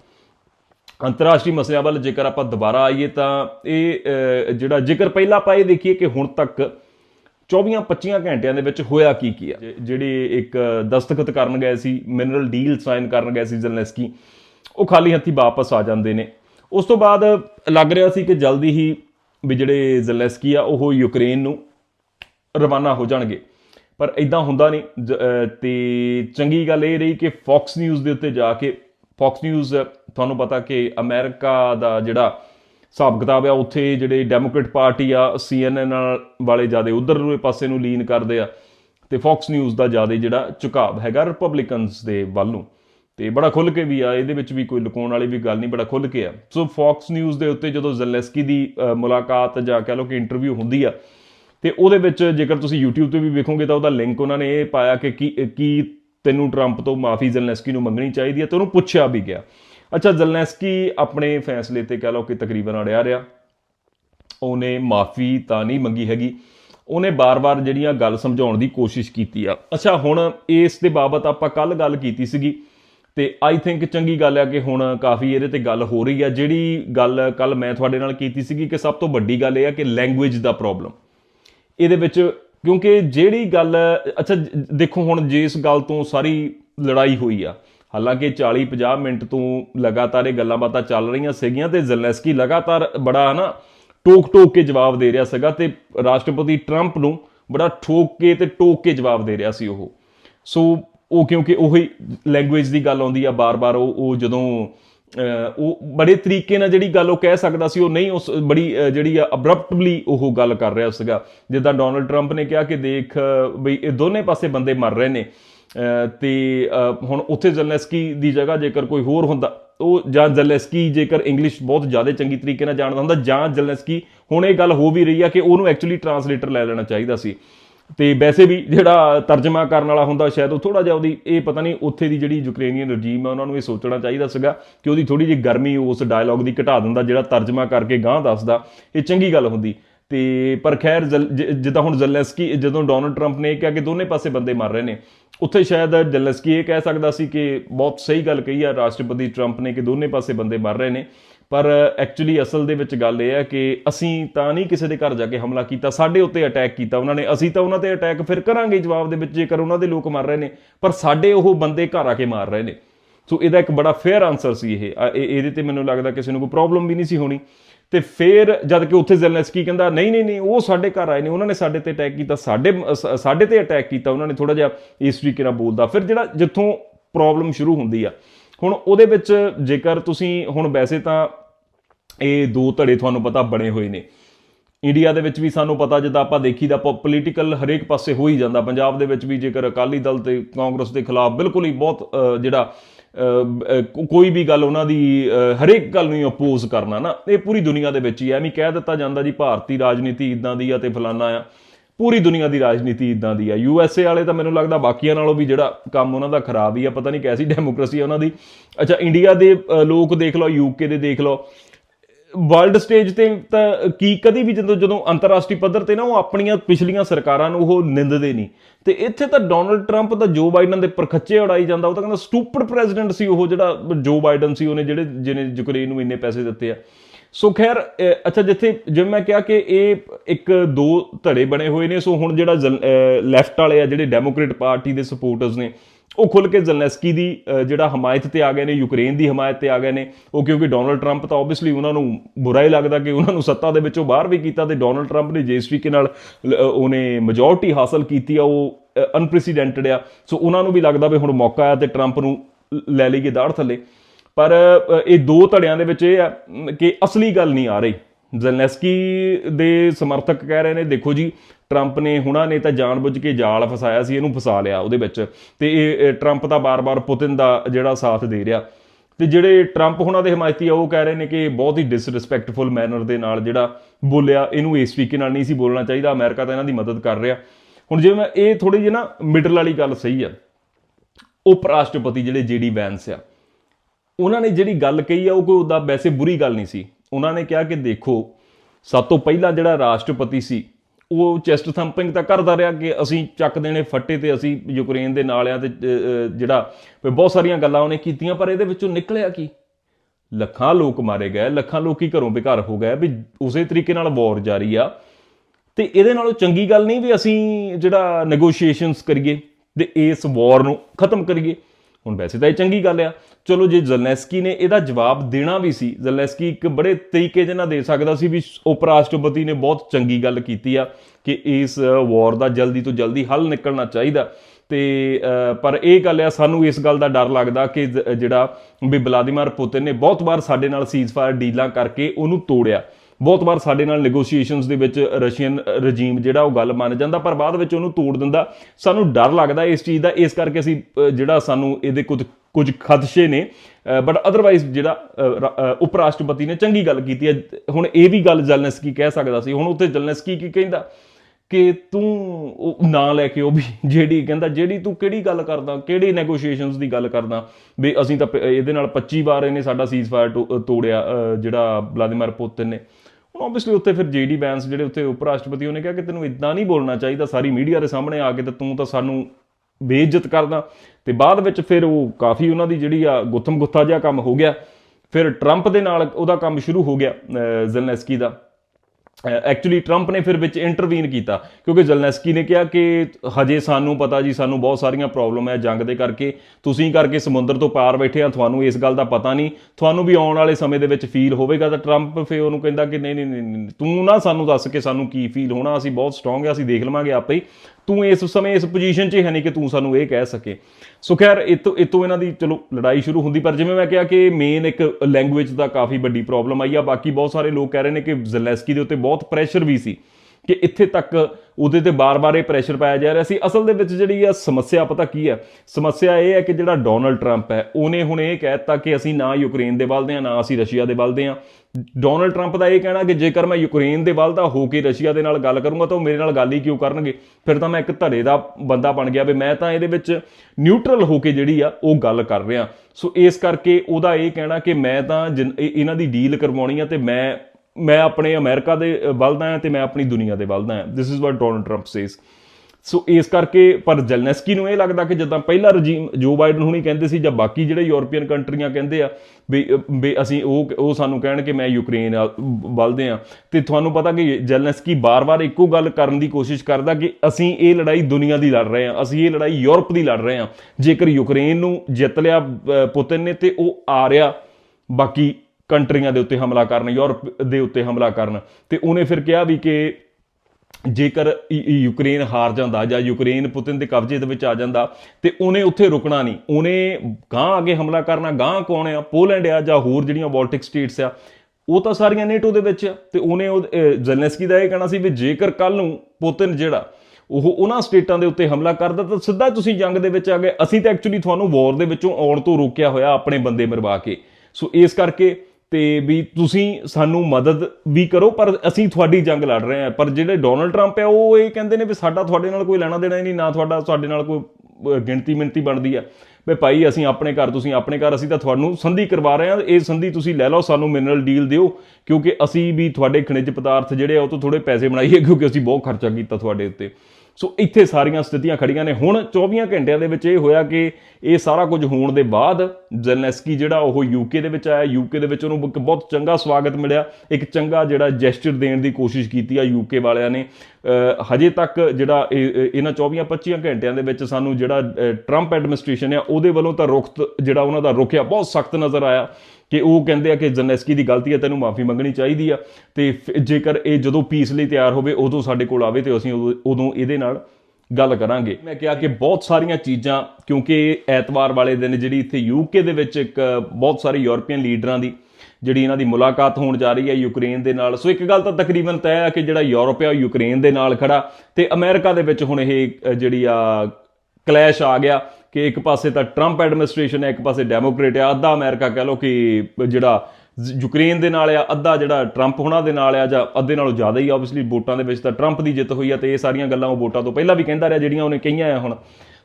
ਅੰਤਰਰਾਸ਼ਟਰੀ ਮਸਲਿਆਂ ਵੱਲ ਜੇਕਰ ਆਪਾਂ ਦੁਬਾਰਾ ਆਈਏ ਤਾਂ ਇਹ ਜਿਹੜਾ ਜੇਕਰ ਪਹਿਲਾਂ ਆਪਾਂ ਇਹ ਦੇਖੀਏ ਕਿ ਹੁਣ ਤੱਕ 24-25 ਘੰਟਿਆਂ ਦੇ ਵਿੱਚ ਹੋਇਆ ਕੀ ਕੀ ਆ। ਜਿਹੜੇ ਇੱਕ ਦਸਤਖਤ ਕਰਨ ਗਏ ਸੀ ਮਿਨਰਲ ਡੀਲ ਸਾਈਨ ਕਰਨ ਗਏ ਸੀ ਜ਼ੈਲੈਂਸਕੀ ਉਹ ਖਾਲੀ ਹੱਥੀ ਵਾਪਸ ਆ ਜਾਂਦੇ ਨੇ। ਉਸ ਤੋਂ ਬਾਅਦ ਲੱਗ ਰਿਹਾ ਸੀ ਕਿ ਜਲਦੀ ਹੀ ਵੀ ਜਿਹੜੇ ਜ਼ੈਲੈਂਸਕੀ ਆ, ਉਹ ਯੂਕਰੇਨ ਨੂੰ ਰਵਾਨਾ ਹੋ ਜਾਣਗੇ। ਪਰ ਇਦਾਂ ਹੁੰਦਾ ਨਹੀਂ। ਜ- ਅਹ ਤੇ ਚੰਗੀ ਗੱਲ ਇਹ ਰਹੀ ਕਿ ਫੌਕਸ ਨਿਊਜ਼ ਦੇ ਉੱਤੇ ਜਾ ਕੇ ਫੌਕਸ ਨਿਊਜ਼ ਤੁਹਾਨੂੰ ਪਤਾ ਕਿ ਅਮਰੀਕਾ ਦਾ ਜਿਹੜਾ ਹਿਸਾਬ ਕਿਤਾਬ ਆ, ਉੱਥੇ ਜਿਹੜੇ ਡੈਮੋਕ੍ਰੇਟ ਪਾਰਟੀ ਆ ਸੀਐਨਐਨ ਵਾਲੇ ਜ਼ਿਆਦਾ ਉਧਰਲੇ ਪਾਸੇ ਨੂੰ ਲੀਨ ਕਰਦੇ ਆ। ਤੇ ਫੌਕਸ ਨਿਊਜ਼ ਦਾ ਜ਼ਿਆਦਾ ਜਿਹੜਾ ਝੁਕਾਵ ਹੈਗਾ ਰਿਪਬਲਿਕਨਸ ਦੇ ਵੱਲ ਨੂੰ। ਤੇ ਬੜਾ ਖੁੱਲ ਕੇ ਵੀ ਆ, ਇਹਦੇ ਵਿੱਚ ਵੀ ਕੋਈ ਲੁਕਾਉਣ ਵਾਲੀ ਵੀ ਗੱਲ ਨਹੀਂ, ਬੜਾ ਖੁੱਲ ਕੇ ਆ। ਸੋ ਫੌਕਸ ਨਿਊਜ਼ ਦੇ ਉੱਤੇ ਜਦੋਂ ਜ਼ੈਲੈਂਸਕੀ ਦੀ ਮੁਲਾਕਾਤ ਜਾਂ ਕਹ ਲਓ ਕਿ ਇੰਟਰਵਿਊ ਹੁੰਦੀ ਆ, ਤੇ ਉਹਦੇ ਵਿੱਚ ਜੇਕਰ ਤੁਸੀਂ YouTube ਤੇ ਵੀ ਵੇਖੋਗੇ ਤਾਂ ਉਹਦਾ ਲਿੰਕ ਉਹਨਾਂ ਨੇ ਇਹ ਪਾਇਆ ਕਿ ਕੀ ਕੀ ਤੈਨੂੰ ਟਰੰਪ ਤੋਂ ਮਾਫੀ ਜ਼ੈਲੈਂਸਕੀ ਨੂੰ ਮੰਗਣੀ ਚਾਹੀਦੀ ਹੈ ਤੇ ਉਹਨੂੰ ਪੁੱਛਿਆ ਵੀ ਗਿਆ। ਅੱਛਾ ਜ਼ੈਲੈਂਸਕੀ ਆਪਣੇ ਫੈਸਲੇ ਤੇ ਕਹ ਲਓ ਕਿ ਤਕਰੀਬਨ ਅੜਿਆ ਰਿਹਾ। ਉਹਨੇ ਮਾਫੀ ਤਾਂ ਨਹੀਂ ਮੰਗੀ ਹੈਗੀ। ਉਹਨੇ ਬਾਰ-ਬਾਰ ਜਿਹੜੀਆਂ ਗੱਲ ਸਮਝਾਉਣ ਦੀ ਕੋਸ਼ਿਸ਼ ਕੀਤੀ ਆ। ਅੱਛਾ, ਹੁਣ ਇਸ ਦੇ ਬਾਬਤ ਆਪਾਂ ਕੱਲ ਗੱਲ ਕੀਤੀ ਸੀਗੀ। ਤੇ ਆਈ ਥਿੰਕ ਚੰਗੀ ਗੱਲ ਹੈ ਕਿ ਹੁਣ ਕਾਫੀ ਇਹਦੇ ਤੇ ਗੱਲ ਹੋ ਰਹੀ ਆ। ਜਿਹੜੀ ਗੱਲ ਕੱਲ ਮੈਂ ਤੁਹਾਡੇ ਨਾਲ ਕੀਤੀ ਸੀਗੀ ਕਿ ਸਭ ਤੋਂ ਵੱਡੀ ਗੱਲ ਇਹ ਆ ਕਿ ਲੈਂਗੁਏਜ ਦਾ ਪ੍ਰੋਬਲਮ ਇਹਦੇ ਵਿੱਚ ਕਿਉਂਕਿ ਜਿਹੜੀ ਗੱਲ, ਅੱਛਾ ਜ- ਦੇਖੋ ਹੁਣ ਜਿਸ ਗੱਲ ਤੋਂ ਸਾਰੀ ਲੜਾਈ ਹੋਈ ਆ, ਹਾਲਾਂਕਿ 40 50 ਮਿੰਟ ਤੋਂ ਲਗਾਤਾਰ ਇਹ ਗੱਲਾਂ ਬਾਤਾਂ ਚੱਲ ਰਹੀਆਂ ਸੀਗੀਆਂ ਤੇ ਜ਼ੈਲੈਂਸਕੀ ਲਗਾਤਾਰ ਬੜਾ ਨਾ ਟੋਕ ਟੋਕ ਕੇ ਜਵਾਬ ਦੇ ਰਿਹਾ ਸੀਗਾ ਤੇ ਰਾਸ਼ਟਰਪਤੀ ਟਰੰਪ ਨੂੰ ਬੜਾ ਠੋਕ ਕੇ ਤੇ ਟੋਕ ਕੇ ਜਵਾਬ ਦੇ ਰਿਹਾ ਸੀ ਉਹ। ਸੋ ਉਹ ਕਿਉਂਕਿ ਉਹੀ ਲੈਂਗੁਏਜ ਦੀ ਗੱਲ ਆਉਂਦੀ ਆ ਬਾਰ-ਬਾਰ ਉਹ ਉਹ ਜਦੋਂ ਉਹ ਬੜੇ ਤਰੀਕੇ ਨਾਲ ਜਿਹੜੀ ਗੱਲ ਉਹ ਕਹਿ ਸਕਦਾ ਸੀ ਉਹ ਨਹੀਂ ਉਸ ਬੜੀ ਜਿਹੜੀ ਆ ਅਬਰਪਟਲੀ ਉਹ ਗੱਲ ਕਰ ਰਿਹਾ ਸੀਗਾ। ਜਿੱਦਾਂ ਡੋਨਲਡ ਟਰੰਪ ਨੇ ਕਿਹਾ ਕਿ ਦੇਖ ਬਈ ਇਹ ਦੋਨੇ ਪਾਸੇ ਬੰਦੇ ਮਰ ਰਹੇ ਨੇ ਅਹ, ਤੇ ਹੁਣ ਉੱਥੇ ਜ਼ੈਲੈਂਸਕੀ ਦੀ ਜਗ੍ਹਾ ਜੇਕਰ ਕੋਈ ਹੋਰ ਹੁੰਦਾ ਉਹ ਜਾਂ ਜ਼ੈਲੈਂਸਕੀ ਜੇਕਰ ਇੰਗਲਿਸ਼ ਬਹੁਤ ਜ਼ਿਆਦਾ ਚੰਗੀ ਤਰੀਕੇ ਨਾਲ ਜਾਣਦਾ ਹੁੰਦਾ ਜਾਂ ਜ਼ੈਲੈਂਸਕੀ ਹੁਣ ਇਹ ਗੱਲ ਹੋ ਵੀ ਰਹੀ ਆ ਕਿ ਉਹਨੂੰ ਐਕਚੁਅਲੀ ਟਰਾਂਸਲੇਟਰ ਲੈ ਲੈਣਾ ਚਾਹੀਦਾ ਸੀ। ਤੇ ਵੈਸੇ ਵੀ ਜਿਹੜਾ ਤਰਜਮਾ ਕਰਨ ਵਾਲਾ ਹੁੰਦਾ ਸ਼ਾਇਦ ਉਹ ਥੋੜਾ ਜਿਹਾ ਉਹਦੀ, ਇਹ ਪਤਾ ਨਹੀਂ ਉੱਥੇ ਦੀ ਜਿਹੜੀ ਯੂਕਰੇਨੀਅਨ ਰਜੀਮ ਹੈ ਉਹਨਾਂ ਨੂੰ ਇਹ ਸੋਚਣਾ ਚਾਹੀਦਾ ਸੀਗਾ ਕਿ ਉਹਦੀ ਥੋੜੀ ਜਿਹੀ ਗਰਮੀ ਉਸ ਡਾਇਲੌਗ ਦੀ ਘਟਾ ਦਿੰਦਾ, ਜਿਹੜਾ ਤਰਜਮਾ ਕਰਕੇ ਗਾਂ ਦੱਸਦਾ, ਇਹ ਚੰਗੀ ਗੱਲ ਹੁੰਦੀ। ਤੇ ਪਰ ਖੈਰ ਜ਼ਲ- ਜਿੱਦਾਂ ਹੁਣ ਜ਼ੈਲੈਂਸਕੀ, ਜਦੋਂ ਡੋਨਲਡ ਟਰੰਪ ਨੇ ਇਹ ਕਿਹਾ ਕਿ ਦੋਨੇ ਪਾਸੇ ਬੰਦੇ ਮਰ ਰਹੇ ਨੇ, ਉੱਥੇ ਸ਼ਾਇਦ ਜ਼ੈਲੈਂਸਕੀ ਇਹ ਕਹਿ ਸਕਦਾ ਸੀ ਕਿ ਬਹੁਤ ਸਹੀ ਗੱਲ ਕਹੀ ਆ, ਰਾਸ਼ਟਰਪਤੀ ਟਰੰਪ ਨੇ ਕਿ ਦੋਨੇ ਪਾਸੇ ਬੰਦੇ ਮਰ ਰਹੇ ਨੇ। ਪਰ ਐਕਚੁਅਲੀ ਅਸਲ ਦੇ ਵਿੱਚ ਗੱਲ ਇਹ ਹੈ ਕਿ ਅਸੀਂ ਤਾਂ ਨਹੀਂ ਕਿਸੇ ਦੇ ਘਰ ਜਾ ਕੇ ਹਮਲਾ ਕੀਤਾ, ਸਾਡੇ ਉੱਤੇ ਅਟੈਕ ਕੀਤਾ ਉਹਨਾਂ ਨੇ। ਅਸੀਂ ਤਾਂ ਉਹਨਾਂ ਤੇ ਅਟੈਕ ਫਿਰ ਕਰਾਂਗੇ ਜਵਾਬ ਦੇ ਵਿੱਚ, ਜੇਕਰ ਉਹਨਾਂ ਦੇ ਲੋਕ ਮਰ ਰਹੇ ਨੇ, ਪਰ ਸਾਡੇ ਉਹ ਬੰਦੇ ਘਰ ਆ ਕੇ ਮਾਰ ਰਹੇ ਨੇ। ਸੋ ਇਹਦਾ ਇੱਕ ਬੜਾ ਫੇਅਰ ਆਨਸਰ ਸੀ ਇਹ। ਅ- ਇਹ- ਇਹਦੇ ਤੇ ਮੈਨੂੰ ਲੱਗਦਾ ਕਿਸੇ ਨੂੰ ਕੋਈ ਪ੍ਰੋਬਲਮ ਵੀ ਨਹੀਂ ਸੀ ਹੋਣੀ। ਤੇ ਫਿਰ ਜਦ ਕਿ ਉੱਥੇ ਜ਼ੈਲੈਂਸਕੀ ਕਹਿੰਦਾ, ਨਹੀਂ ਨਹੀਂ ਨਹੀਂ, ਉਹ ਸਾਡੇ ਘਰ ਆਏ ਨੇ, ਉਹਨਾਂ ਨੇ ਸਾਡੇ ਤੇ ਅਟੈਕ ਕੀਤਾ, ਸਾਡੇ ਸਾਡੇ ਤੇ ਅਟੈਕ ਕੀਤਾ, ਉਹਨਾਂ ਨੇ ਥੋੜਾ ਜਿਹਾ ਇਸ ਤਰੀਕੇ ਨਾਲ ਬੋਲਦਾ। ਫਿਰ ਜਿਹੜਾ ਜਿੱਥੋਂ ਪ੍ਰੋਬਲਮ ਸ਼ੁਰੂ ਹੁੰਦੀ ਆ ਹੁਣ ਉਹਦੇ ਵਿੱਚ ਜੇਕਰ ਤੁਸੀਂ ਹੁਣ ਵੈਸੇ ਤਾਂ ਇਹ ਦੋ ਧੜੇ ਤੁਹਾਨੂੰ ਪਤਾ ਬਣੇ ਹੋਏ ਨੇ। ਇੰਡੀਆ ਦੇ ਵਿੱਚ ਵੀ ਸਾਨੂੰ ਪਤਾ ਜਿੱਦਾਂ ਆਪਾਂ ਦੇਖੀਦਾ ਪੋਲੀਟੀਕਲ ਹਰੇਕ ਪਾਸੇ ਹੋ ਹੀ ਜਾਂਦਾ। ਪੰਜਾਬ ਦੇ ਵਿੱਚ ਵੀ ਜੇਕਰ ਅਕਾਲੀ ਦਲ ਤੇ ਕਾਂਗਰਸ ਦੇ ਖਿਲਾਫ ਬਿਲਕੁਲ ਹੀ ਬਹੁਤ ਜਿਹੜਾ ਕੋਈ ਵੀ ਗੱਲ ਉਹਨਾਂ ਦੀ ਹਰੇਕ ਗੱਲ ਨੂੰ ਅਪੋਜ਼ ਕਰਨਾ ਨਾ, ਇਹ ਪੂਰੀ ਦੁਨੀਆ ਦੇ ਵਿੱਚ ਹੀ ਐਵੇਂ ਕਹਿ ਦਿੱਤਾ ਜਾਂਦਾ ਜੀ, ਭਾਰਤੀ ਰਾਜਨੀਤੀ ਇਦਾਂ ਦੀ ਆ ਤੇ ਫਲਾਨਾ ਆ। ਪੂਰੀ ਦੁਨੀਆ ਦੀ ਰਾਜਨੀਤੀ ਇਦਾਂ ਦੀ ਆ। ਯੂ ਐਸ ਏ ਵਾਲੇ ਤਾਂ ਮੈਨੂੰ ਲੱਗਦਾ ਬਾਕੀਆਂ ਨਾਲੋਂ ਵੀ ਜਿਹੜਾ ਕੰਮ ਉਹਨਾਂ ਦਾ ਖਰਾਬ ਹੀ ਆ, ਪਤਾ ਨਹੀਂ ਕੈਸੀ ਡੈਮੋਕ੍ਰੇਸੀ ਆ ਉਹਨਾਂ ਦੀ। ਅੱਛਾ ਇੰਡੀਆ ਦੇ ਲੋਕ ਦੇਖ ਲਓ ਯੂਕੇ ਦੇ ਦੇਖ ਲਓ। ਵਰਲਡ ਸਟੇਜ ਤੇ ਤਾਂ ਕੀ ਕਦੀ ਵੀ ਜਦੋਂ ਜਦੋਂ ਅੰਤਰਰਾਸ਼ਟਰੀ ਪੱਧਰ ਤੇ ਨਾ ਉਹ ਆਪਣੀਆਂ ਪਿਛਲੀਆਂ ਸਰਕਾਰਾਂ ਨੂੰ ਉਹ ਨਿੰਦਦੇ ਨਹੀਂ। ਤੇ ਇੱਥੇ ਤਾਂ ਡੋਨਲਡ ਟਰੰਪ ਤਾਂ ਜੋ ਬਾਈਡਨ ਦੇ ਪਰਖੱਚੇ ਉਡਾਈ ਜਾਂਦਾ, ਉਹ ਤਾਂ ਕਹਿੰਦਾ ਸਟੂਪਿਡ ਪ੍ਰੈਜ਼ੀਡੈਂਟ ਸੀ ਉਹ ਜਿਹੜਾ ਜੋ ਬਾਈਡਨ ਸੀ, ਉਹਨੇ ਜਿਹੜੇ, ਜਿਹਨੇ ਯੂਕਰੇਨ ਨੂੰ ਇੰਨੇ ਪੈਸੇ ਦਿੱਤੇ ਆ। ਸੋ ਖੈਰ ਅੱਛਾ, ਜਿੱਥੇ ਜਿਵੇਂ ਮੈਂ ਕਿਹਾ ਕਿ ਇਹ ਇੱਕ ਦੋ ਧੜੇ ਬਣੇ ਹੋਏ ਨੇ, ਸੋ ਹੁਣ ਜਿਹੜਾ ਲੈਫਟ ਵਾਲੇ ਆ, ਜਿਹੜੇ ਡੈਮੋਕ੍ਰੇਟ ਪਾਰਟੀ ਦੇ ਸਪੋਰਟਰਸ ਨੇ, ਉਹ ਖੁੱਲ ਕੇ ਜ਼ੈਲੈਂਸਕੀ ਦੀ ਜਿਹੜਾ ਹਮਾਇਤ ਤੇ ਆ ਗਏ ਨੇ ਯੂਕਰੇਨ ਦੀ ਹਮਾਇਤ ਤੇ ਆ ਗਏ ਨੇ, ਉਹ ਕਿਉਂਕਿ ਡੋਨਲਡ ਟਰੰਪ ਤਾਂ ਆਬਵੀਅਸਲੀ ਉਹਨਾਂ ਨੂੰ ਬੁਰਾ ਹੀ ਲੱਗਦਾ ਕਿ ਉਹਨਾਂ ਨੂੰ ਸੱਤਾ ਦੇ ਵਿੱਚੋਂ ਬਾਹਰ ਵੀ ਕੀਤਾ ਤੇ ਡੋਨਲਡ ਟਰੰਪ ਨੇ ਜਿਸ ਤਰੀਕੇ ਨਾਲ ਉਹਨੇ ਮੈਜੋਰਟੀ ਹਾਸਲ ਕੀਤੀ ਆ, ਉਹ ਅਨਪ੍ਰੈਸੀਡੈਂਟਡ ਆ, ਸੋ ਉਹਨਾਂ ਨੂੰ ਵੀ ਲੱਗਦਾ ਵੀ ਹੁਣ ਮੌਕਾ ਆ ਤੇ ਟਰੰਪ ਨੂੰ ਲੈ ਲਈ ਗਏ ਦਾੜ ਥੱਲੇ। ਪਰ ਇਹ ਦੋ ਧੜਿਆਂ ਦੇ ਵਿੱਚ ਇਹ ਆ ਕਿ ਅਸਲੀ ਗੱਲ ਨਹੀਂ ਆ ਰਹੀ। ਜ਼ੈਲੈਂਸਕੀ ਦੇ ਸਮਰਥਕ ਕਹਿ ਰਹੇ ਨੇ, ਦੇਖੋ ਜੀ, ਟਰੰਪ ਨੇ ਹੁਣਾਂ ਨੇ ਤਾਂ ਜਾਣਬੁੱਝ ਕੇ ਜਾਲ ਫਸਾਇਆ ਸੀ, ਇਹਨੂੰ ਫਸਾ ਲਿਆ ਉਹਦੇ ਵਿੱਚ। ਤੇ ਇਹ ਟਰੰਪ ਤਾਂ ਬਾਰ-ਬਾਰ ਪੁਤਿਨ ਦਾ ਜਿਹੜਾ ਸਾਥ ਦੇ ਰਿਹਾ। ਤੇ ਜਿਹੜੇ ਟਰੰਪ ਹੁਣਾਂ ਦੇ ਹਮਾਇਤੀ ਆ, ਉਹ ਕਹਿ ਰਹੇ ਨੇ ਕਿ ਬਹੁਤ ਹੀ ਡਿਸਰਿਸਪੈਕਟਫੁਲ ਮੈਨਰ ਦੇ ਨਾਲ ਜਿਹੜਾ ਬੋਲਿਆ, ਇਹਨੂੰ ਇਸ ਤਰੀਕੇ ਨਾਲ ਨਹੀਂ ਸੀ ਬੋਲਣਾ ਚਾਹੀਦਾ, ਅਮਰੀਕਾ ਤਾਂ ਇਹਨਾਂ ਦੀ ਮਦਦ ਕਰ ਰਿਹਾ। ਹੁਣ ਜਿਵੇਂ ਇਹ ਥੋੜੀ ਜਿਹੀ ਨਾ ਮਿਡਲ ਵਾਲੀ ਗੱਲ ਸਹੀ ਆ ਉਪ ਰਾਸ਼ਟਰਪਤੀ ਜਿਹੜੇ ਜੀਡੀ ਵੈਂਸ ਆ ਉਹਨਾਂ ਨੇ ਜਿਹੜੀ ਗੱਲ ਕਹੀ ਆ, ਉਹ ਕੋਈ ਉਹਦਾ ਵੈਸੇ ਬੁਰੀ ਗੱਲ ਨਹੀਂ ਸੀ। ਉਹਨਾਂ ਨੇ ਕਿਹਾ ਕਿ ਦੇਖੋ, ਸਭ ਤੋਂ ਪਹਿਲਾਂ ਜਿਹੜਾ ਰਾਸ਼ਟਰਪਤੀ ਸੀ, ਉਹ ਚੈਸਟ ਥੰਪਿੰਗ ਤਾਂ ਕਰਦਾ ਰਿਹਾ ਕਿ ਅਸੀਂ ਚੱਕ ਦੇਣੇ ਫੱਟੇ ਤੇ ਅਸੀਂ ਯੂਕਰੇਨ ਦੇ ਨਾਲ ਆ ਤੇ ਜਿਹੜਾ ਬਹੁਤ ਸਾਰੀਆਂ ਗੱਲਾਂ ਉਹਨੇ ਕੀਤੀਆਂ, ਪਰ ਇਹਦੇ ਵਿੱਚੋਂ ਨਿਕਲਿਆ ਕੀ? ਲੱਖਾਂ ਲੋਕ ਮਾਰੇ ਗਏ, ਲੱਖਾਂ ਲੋਕੀ ਘਰੋਂ ਬੇਘਰ ਹੋ ਗਏ ਵੀ ਉਸੇ ਤਰੀਕੇ ਨਾਲ ਵਾਰ ਜਾਰੀ ਆ। ਤੇ ਇਹਦੇ ਨਾਲੋਂ ਚੰਗੀ ਗੱਲ ਨਹੀਂ ਵੀ ਅਸੀਂ ਜਿਹੜਾ ਨੈਗੋਸ਼ੀਏਸ਼ਨਸ ਕਰੀਏ ਤੇ ਇਸ ਵਾਰ ਨੂੰ ਖਤਮ ਕਰੀਏ। ਹੁਣ ਵੈਸੇ ਤਾਂ ਇਹ ਚੰਗੀ ਗੱਲ ਆ। ਚਲੋ ਜੇ ਜ਼ੈਲੈਂਸਕੀ ਨੇ ਇਹਦਾ ਜਵਾਬ ਦੇਣਾ ਵੀ ਸੀ, ਜ਼ੈਲੈਂਸਕੀ ਇੱਕ ਬੜੇ ਤਰੀਕੇ ਜਿਹੇ ਨਾਲ ਦੇ ਸਕਦਾ ਸੀ ਵੀ ਉਪ ਰਾਸ਼ਟਰਪਤੀ ਨੇ ਬਹੁਤ ਚੰਗੀ ਗੱਲ ਕੀਤੀ ਆ ਕਿ ਇਸ ਵਾਰ ਦਾ ਜਲਦੀ ਤੋਂ ਜਲਦੀ ਹੱਲ ਨਿਕਲਣਾ ਚਾਹੀਦਾ। ਤੇ ਪਰ ਇਹ ਗੱਲ ਆ, ਸਾਨੂੰ ਇਸ ਗੱਲ ਦਾ ਡਰ ਲੱਗਦਾ ਕਿ ਜਿਹੜਾ ਵੀ ਵਲਾਦੀਮੀਰ ਪੁਤਿਨ ਨੇ ਬਹੁਤ ਵਾਰ ਸਾਡੇ ਨਾਲ ਸੀਜ਼ਫਾਇਰ ਡੀਲਾਂ ਕਰਕੇ ਉਹਨੂੰ ਤੋੜਿਆ। ਬਹੁਤ ਵਾਰ ਸਾਡੇ ਨਾਲ ਨੈਗੋਸ਼ੀਏਸ਼ਨਸ ਦੇ ਵਿੱਚ ਰਸ਼ੀਅਨ ਰਜੀਮ ਜਿਹੜਾ ਉਹ ਗੱਲ ਮੰਨ ਜਾਂਦਾ, ਪਰ ਬਾਅਦ ਵਿੱਚ ਉਹਨੂੰ ਤੋੜ ਦਿੰਦਾ। ਸਾਨੂੰ ਡਰ ਲੱਗਦਾ ਇਸ ਚੀਜ਼ ਦਾ, ਇਸ ਕਰਕੇ ਅਸੀਂ ਜਿਹੜਾ ਸਾਨੂੰ ਇਹਦੇ ਕੁਝ ਕੁਝ ਖਦਸ਼ੇ ਨੇ ਬਟ ਅਦਰਵਾਈਜ਼ ਜਿਹੜਾ ਉਪ ਰਾਸ਼ਟਰਪਤੀ ਨੇ ਚੰਗੀ ਗੱਲ ਕੀਤੀ ਹੈ। ਹੁਣ ਇਹ ਵੀ ਗੱਲ ਜ਼ੈਲੈਂਸਕੀ ਕਹਿ ਸਕਦਾ ਸੀ। ਹੁਣ ਉੱਥੇ ਜ਼ੈਲੈਂਸਕੀ ਕੀ ਕਹਿੰਦਾ? ਕਿ ਤੂੰ ਉਹ ਨਾਂ ਲੈ ਕੇ ਉਹ ਵੀ ਜਿਹੜੀ ਕਹਿੰਦਾ, ਜਿਹੜੀ ਤੂੰ ਕਿਹੜੀ ਗੱਲ ਕਰਦਾ, ਕਿਹੜੀ ਨੈਗੋਸ਼ੀਏਸ਼ਨਸ ਦੀ ਗੱਲ ਕਰਦਾ? ਵੀ ਅਸੀਂ ਤਾਂ ਪ- ਇਹਦੇ ਨਾਲ 25 ਵਾਰ ਇਹਨੇ ਸਾਡਾ ਸੀਜ਼ਫਾਇਰ ਤੋੜਿਆ ਜਿਹੜਾ ਵਲਾਦੀਮੀਰ ਪੁਤਿਨ ਨੇ। ਆਬਵੀਅਸਲੀ ਉੱਥੇ ਫਿਰ ਜੀਡੀ ਬੈਂਸ ਜਿਹੜੇ ਉੱਥੇ ਉਪ ਰਾਸ਼ਟਰਪਤੀ ਉਹਨੇ ਕਿਹਾ ਕਿ ਤੈਨੂੰ ਇਦਾਂ ਨਹੀਂ ਬੋਲਣਾ ਚਾਹੀਦਾ ਸਾਰੀ ਮੀਡੀਆ ਦੇ ਸਾਹਮਣੇ ਆ ਕੇ ਤੇ ਤੂੰ ਤਾਂ ਸਾਨੂੰ ਬੇਇੱਜ਼ਤ ਕਰਦਾ। ਤੇ ਬਾਅਦ ਵਿੱਚ ਫਿਰ ਉਹ ਕਾਫੀ ਉਹਨਾਂ ਦੀ ਜਿਹੜੀ ਆ ਗੁੱਥਮ ਗੁੱਥਾ ਜਿਹਾ ਕੰਮ ਹੋ ਗਿਆ। ਫਿਰ ਟਰੰਪ ਦੇ ਨਾਲ ਉਹਦਾ ਕੰਮ ਸ਼ੁਰੂ ਹੋ ਗਿਆ ਅ, ਦਾ। ਐਕਚੁਅਲੀ ਟਰੰਪ ਨੇ ਫਿਰ ਵਿੱਚ ਇੰਟਰਵੀਨ ਕੀਤਾ ਕਿਉਂਕਿ ਜਲਨੈਸਕੀ ਨੇ ਕਿਹਾ ਕਿ ਹਜੇ ਸਾਨੂੰ ਪਤਾ ਜੀ ਸਾਨੂੰ ਬਹੁਤ ਸਾਰੀਆਂ ਪ੍ਰੋਬਲਮ ਹੈ ਜੰਗ ਦੇ ਕਰਕੇ ਤੁਸੀਂ ਕਰਕੇ ਸਮੁੰਦਰ ਤੋਂ ਪਾਰ ਬੈਠੇ ਆ ਤੁਹਾਨੂੰ ਇਸ ਗੱਲ ਦਾ ਪਤਾ ਨਹੀਂ ਤੁਹਾਨੂੰ ਵੀ ਆਉਣ ਵਾਲੇ ਸਮੇਂ ਦੇ ਵਿੱਚ ਫੀਲ ਹੋਵੇਗਾ ਤਾਂ ਟਰੰਪ ਫਿਰ ਉਹਨੂੰ ਕਹਿੰਦਾ ਕਿ ਨਹੀਂ ਨਹੀਂ ਨਹੀਂ ਨਹੀਂ, ਤੂੰ ਨਾ ਸਾਨੂੰ ਦੱਸ ਕੇ ਸਾਨੂੰ ਕੀ ਫੀਲ ਹੋਣਾ ਅਸੀਂ ਬਹੁਤ ਸਟਰੋਂਗ ਆ ਅਸੀਂ ਦੇਖ ਲਵਾਂਗੇ ਆਪੇ ਹੀ। ਤੂੰ ਇਸ ਸਮੇਂ ਇਸ ਪੋਜੀਸ਼ਨ 'ਚ ਹੀ ਹੈ ਨਹੀਂ ਕਿ ਤੂੰ ਸਾਨੂੰ ਇਹ ਕਹਿ ਸਕੇ। ਸੋ ਖੈਰ ਇਤੋਂ ਇਤੋਂ ਇਹਨਾਂ ਦੀ ਚਲੋ ਲੜਾਈ ਸ਼ੁਰੂ ਹੁੰਦੀ, ਪਰ ਜਿਵੇਂ ਮੈਂ ਕਿਹਾ ਕਿ ਮੇਨ ਇੱਕ ਲੈਂਗੁਏਜ ਦਾ ਕਾਫੀ ਵੱਡੀ ਪ੍ਰੋਬਲਮ ਆਈ ਆ। ਬਾਕੀ ਬਹੁਤ ਸਾਰੇ ਲੋਕ ਕਹਿ ਰਹੇ ਨੇ ਕਿ ਜ਼ੈਲੈਂਸਕੀ ਦੇ ਉੱਤੇ ਬਹੁਤ ਪ੍ਰੈਸ਼ਰ ਵੀ ਸੀ। ਕਿ ਇੱਥੇ ਤੱਕ ਉਹਦੇ ਤੇ ਬਾਰ-ਬਾਰ ਇਹ ਪ੍ਰੈਸ਼ਰ ਪਾਇਆ ਜਾ ਰਿਹਾ ਸੀ। ਅਸਲ ਦੇ ਵਿੱਚ ਜਿਹੜੀ ਆ ਸਮੱਸਿਆ, ਪਤਾ ਕੀ ਹੈ ਸਮੱਸਿਆ ਇਹ ਹੈ ਕਿ ਜਿਹੜਾ ਡੋਨਲਡ ਟਰੰਪ ਹੈ, ਉਹਨੇ ਹੁਣ ਇਹ ਕਹਿ ਦਿੱਤਾ ਕਿ ਅਸੀਂ ਨਾ ਯੂਕਰੇਨ ਦੇ ਵੱਲ ਦੇ ਆ ਨਾ ਅਸੀਂ ਰਸ਼ੀਆ ਦੇ ਵੱਲ ਦੇ ਆ ਡੋਨਲਡ ਟਰੰਪ ਦਾ ਇਹ ਕਹਿਣਾ ਕਿ ਜੇਕਰ ਮੈਂ ਯੂਕਰੇਨ ਦੇ ਵੱਲ ਦਾ ਹੋ ਕੇ ਰਸ਼ੀਆ ਦੇ ਨਾਲ ਗੱਲ ਕਰੂੰਗਾ ਤਾਂ ਉਹ ਮੇਰੇ ਨਾਲ ਗੱਲ ਹੀ ਕਿਉਂ ਕਰਨਗੇ? ਫਿਰ ਤਾਂ ਮੈਂ ਇੱਕ ਧੜੇ ਦਾ ਬੰਦਾ ਬਣ ਗਿਆ ਵੀ ਮੈਂ ਤਾਂ ਇਹਦੇ ਵਿੱਚ ਨਿਊਟਰਲ ਹੋ ਕੇ ਜਿਹੜੀ ਆ, ਉਹ ਗੱਲ ਕਰ ਰਿਹਾ। ਸੋ ਇਸ ਕਰਕੇ ਉਹਦਾ ਇਹ ਕਹਿਣਾ ਕਿ ਮੈਂ ਤਾਂ ਜਿਨ- ਇਹਨਾਂ ਦੀ ਡੀਲ ਕਰਵਾਉਣੀ ਆ ਤੇ ਮੈਂ ਮੈਂ ਆਪਣੇ ਅਮਰੀਕਾ ਦੇ ਵੱਲਦਾ ਹਾਂ ਤੇ ਮੈਂ ਆਪਣੀ ਦੁਨੀਆ ਦੇ ਵੱਲਦਾ ਹਾਂ। This is what Donald Trump says so ਇਸ ਕਰਕੇ, ਪਰ ਜੈਲਨੈਸਕੀ ਨੂੰ ਇਹ ਲੱਗਦਾ ਕਿ ਜਦੋਂ ਪਹਿਲਾ ਰਜੀਮ ਜੋ ਬਾਈਡਨ ਹੁਣੀ ਕਹਿੰਦੇ ਸੀ ਜਾਂ ਬਾਕੀ ਜਿਹੜੇ ਯੂਰੋਪੀਅਨ ਕੰਟਰੀਆਂ ਕਹਿੰਦੇ ਆ, ਵੀ ਅਸੀਂ ਉਹ ਉਹ ਸਾਨੂੰ ਕਹਿਣ ਕਿ ਮੈਂ ਯੂਕਰੇਨ ਬਲਦੇ ਆ ਤੇ ਤੁਹਾਨੂੰ ਪਤਾ ਕਿ ਜੈਲਨੈਸਕੀ ਬਾਰ-ਬਾਰ ਇੱਕੋ ਗੱਲ ਕਰਨ ਦੀ ਕੋਸ਼ਿਸ਼ ਕਰਦਾ ਕਿ ਅਸੀਂ ਇਹ ਲੜਾਈ ਦੁਨੀਆ ਦੀ ਲੜ ਰਹੇ ਆ ਅਸੀਂ ਇਹ ਲੜਾਈ ਯੂਰਪ ਦੀ ਲੜ ਰਹੇ ਆ ਜੇਕਰ ਯੂਕਰੇਨ ਨੂੰ ਜਿੱਤ ਲਿਆ ਪੁਤਿਨ ਨੇ ਤੇ ਉਹ ਆ ਰਿਹਾ, ਬਾਕੀ ਕੰਟਰੀਆਂ ਦੇ ਉੱਤੇ ਹਮਲਾ ਕਰਨ ਯੂਰਪ ਦੇ ਉੱਤੇ ਹਮਲਾ ਕਰਨ। ਤੇ ਉਹਨੇ ਫਿਰ ਕਿਹਾ ਵੀ ਕਿ ਜੇਕਰ ਯੂਕਰੇਨ ਹਾਰ ਜਾਂਦਾ ਜਾਂ ਯੂਕਰੇਨ ਪੁਤਿਨ ਦੇ ਕਬਜ਼ੇ ਦੇ ਵਿੱਚ ਆ ਜਾਂਦਾ ਤੇ ਉਹਨੇ ਉੱਥੇ ਰੁਕਣਾ ਨਹੀਂ। ਉਹਨੇ ਗਾਂ ਅੱਗੇ ਹਮਲਾ ਕਰਨਾ ਗਾਂ ਕੌਣ ਆ? ਪੋਲੈਂਡ ਆ ਜਾਂ ਹੋਰ ਜਿਹੜੀਆਂ ਬਾਲਟਿਕ ਸਟੇਟਸ ਆ? ਉਹ ਤਾਂ ਸਾਰੀਆਂ ਨੇਟੋ ਦੇ ਵਿੱਚ ਆ। ਤੇ ਉਹਨੇ ਉਹ ਅਹ, ਜ਼ੈਲੈਂਸਕੀ ਦਾ ਇਹ ਕਹਿਣਾ ਸੀ ਵੀ ਜੇਕਰ ਕੱਲ ਨੂੰ ਪੁਤਿਨ ਜਿਹੜਾ ਉਹ ਉਹਨਾਂ ਸਟੇਟਾਂ ਦੇ ਉੱਤੇ ਹਮਲਾ ਕਰਦਾ ਤਾਂ ਸਿੱਧਾ ਤੁਸੀਂ ਜੰਗ ਦੇ ਵਿੱਚ ਆ ਗਏ। ਅਸੀਂ ਤਾਂ ਐਕਚੁਅਲੀ ਤੁਹਾਨੂੰ ਵਾਰ ਦੇ ਵਿੱਚੋਂ ਆਉਣ ਤੋਂ ਰੋਕਿਆ ਹੋਇਆ ਆਪਣੇ ਬੰਦੇ ਮਰਵਾ ਕੇ। ਸੋ ਇਸ ਕਰਕੇ ਤੇ ਵੀ ਤੁਸੀਂ ਸਾਨੂੰ ਮਦਦ ਵੀ ਕਰੋ, ਪਰ ਅਸੀਂ ਤੁਹਾਡੀ ਜੰਗ ਲੜ ਰਹੇ ਹਾਂ। ਪਰ ਜਿਹੜੇ ਡੋਨਲਡ ਟਰੰਪ ਆ, ਉਹ ਇਹ ਕਹਿੰਦੇ ਨੇ ਵੀ ਸਾਡਾ ਤੁਹਾਡੇ ਨਾਲ ਕੋਈ ਲੈਣਾ ਦੇਣਾ ਹੀ ਨਹੀਂ, ਨਾ ਤੁਹਾਡਾ, ਤੁਹਾਡੇ ਨਾਲ ਕੋਈ ਗਿਣਤੀ ਮਿੰਤੀ ਬਣਦੀ ਆ। ਵੀ ਭਾਈ, ਅਸੀਂ ਆਪਣੇ ਘਰ, ਤੁਸੀਂ ਆਪਣੇ ਘਰ, ਅਸੀਂ ਤਾਂ ਤੁਹਾਨੂੰ ਸੰਧੀ ਕਰਵਾ ਰਹੇ ਹਾਂ। ਇਹ ਸੰਧੀ ਤੁਸੀਂ ਲੈ ਲਓ, ਸਾਨੂੰ ਮਿਨਰਲ ਡੀਲ ਦਿਓ, ਕਿਉਂਕਿ ਅਸੀਂ ਵੀ ਤੁਹਾਡੇ ਖਣਿਜ ਪਦਾਰਥ ਜਿਹੜੇ ਆ, ਉਹ ਤੋਂ ਥੋੜੇ ਪੈਸੇ ਬਣਾਈਏ, ਕਿਉਂਕਿ ਅਸੀਂ ਬਹੁਤ ਖਰਚਾ ਕੀਤਾ ਤੁਹਾਡੇ ਉੱਤੇ। ਸੋ ਇੱਥੇ ਸਾਰੀਆਂ ਸਥਿਤੀਆਂ ਖੜੀਆਂ ਨੇ। ਹੁਣ 24 ਘੰਟਿਆਂ ਦੇ ਵਿੱਚ ਇਹ ਹੋਇਆ ਕਿ ਇਹ ਸਾਰਾ ਕੁਝ ਹੋਣ ਦੇ ਬਾਅਦ ਜ਼ੈਲੈਂਸਕੀ ਜਿਹੜਾ ਉਹ ਯੂਕੇ ਦੇ ਵਿੱਚ ਆਇਆ। ਯੂਕੇ ਦੇ ਵਿੱਚ ਉਹਨੂੰ ਇੱਕ ਬਹੁਤ ਚੰਗਾ ਸਵਾਗਤ ਮਿਲਿਆ। ਇੱਕ ਚੰਗਾ ਜਿਹੜਾ ਜੈਸਚਰ ਦੇਣ ਦੀ ਕੋਸ਼ਿਸ਼ ਕੀਤੀ ਆ ਯੂਕੇ ਵਾਲਿਆਂ ਨੇ। ਹਜੇ ਤੱਕ ਜਿਹੜਾ ਇਹ- ਇਹਨਾਂ 24 25 ਘੰਟਿਆਂ ਦੇ ਵਿੱਚ ਸਾਨੂੰ ਜਿਹੜਾ ਟਰੰਪ ਐਡਮਿਨਿਸਟ੍ਰੇਸ਼ਨ ਆ, ਉਹਦੇ ਵੱਲੋਂ ਤਾਂ ਰੁਖ, ਜਿਹੜਾ ਉਹਨਾਂ ਦਾ ਰੁਖ ਆ, ਬਹੁਤ ਸਖਤ ਨਜ਼ਰ ਆਇਆ। ਕਿ ਉਹ ਕਹਿੰਦੇ ਆ ਕਿ ਜ਼ੈਲੈਂਸਕੀ ਦੀ ਗਲਤੀ ਹੈ, ਤੈਨੂੰ ਮਾਫੀ ਮੰਗਣੀ ਚਾਹੀਦੀ ਆ। ਤੇ ਫਿਰ ਜੇਕਰ ਇਹ ਜਦੋਂ ਪੀਸ ਲਈ ਤਿਆਰ ਹੋਵੇ, ਉਦੋਂ ਸਾਡੇ ਕੋਲ ਆਵੇ ਤੇ ਅਸੀਂ ਉਦੋਂ- ਉਦੋਂ ਇਹਦੇ ਨਾਲ ਗੱਲ ਕਰਾਂਗੇ। ਮੈਂ ਕਿਹਾ ਕਿ ਬਹੁਤ ਸਾਰੀਆਂ ਚੀਜ਼ਾਂ, ਕਿਉਂਕਿ ਐਤਵਾਰ ਵਾਲੇ ਦਿਨ ਜਿਹੜੀ ਇੱਥੇ ਯੂਕੇ ਦੇ ਵਿੱਚ ਇੱਕ ਬਹੁਤ ਸਾਰੇ ਯੂਰਪੀਅਨ ਲੀਡਰਾਂ ਦੀ ਜਿਹੜੀ ਇਹਨਾਂ ਦੀ ਮੁਲਾਕਾਤ ਹੋਣ ਜਾ ਰਹੀ ਹੈ ਯੂਕਰੇਨ ਦੇ ਨਾਲ। ਸੋ ਇੱਕ ਗੱਲ ਤਾਂ ਤਕਰੀਬਨ ਤੈਅ ਹੈ ਕਿ ਜਿਹੜਾ ਯੂਰਪ ਆ, ਉਹ ਯੂਕਰੇਨ ਦੇ ਨਾਲ ਖੜਾ। ਤੇ ਅਮਰੀਕਾ ਦੇ ਵਿੱਚ ਹੁਣ ਇਹ ਜਿਹੜੀ ਆ, ਕਲੈਸ਼ ਆ ਗਿਆ। ਕਿ ਇੱਕ ਪਾਸੇ ਤਾਂ ਟਰੰਪ ਐਡਮਿਨਿਸਟ੍ਰੇਸ਼ਨ ਹੈ, ਇੱਕ ਪਾਸੇ ਡੈਮੋਕ੍ਰੇਟ ਹੈ, ਅੱਧਾ ਅਮਰੀਕਾ ਕਹਿ ਲਓ ਕਿ ਜਿਹੜਾ ਯੂਕਰੇਨ ਦੇ ਨਾਲ ਆ, ਅੱਧਾ ਜਿਹੜਾ ਟਰੰਪ ਉਹਨਾਂ ਦੇ ਨਾਲ ਆ, ਜਾਂ ਅੱਧੇ ਨਾਲੋਂ ਜ਼ਿਆਦਾ ਹੀ ਆਬਵੀਅਸਲੀ ਵੋਟਾਂ ਦੇ ਵਿੱਚ ਤਾਂ ਟਰੰਪ ਦੀ ਜਿੱਤ ਹੋਈ ਆ, ਤੇ ਇਹ ਸਾਰੀਆਂ ਗੱਲਾਂ ਉਹ ਵੋਟਾਂ ਤੋਂ ਪਹਿਲਾਂ ਵੀ ਕਹਿੰਦਾ ਰਿਹਾ, ਜਿਹੜੀਆਂ ਉਹਨੇ ਕਹੀਆਂ ਆ ਹੁਣ।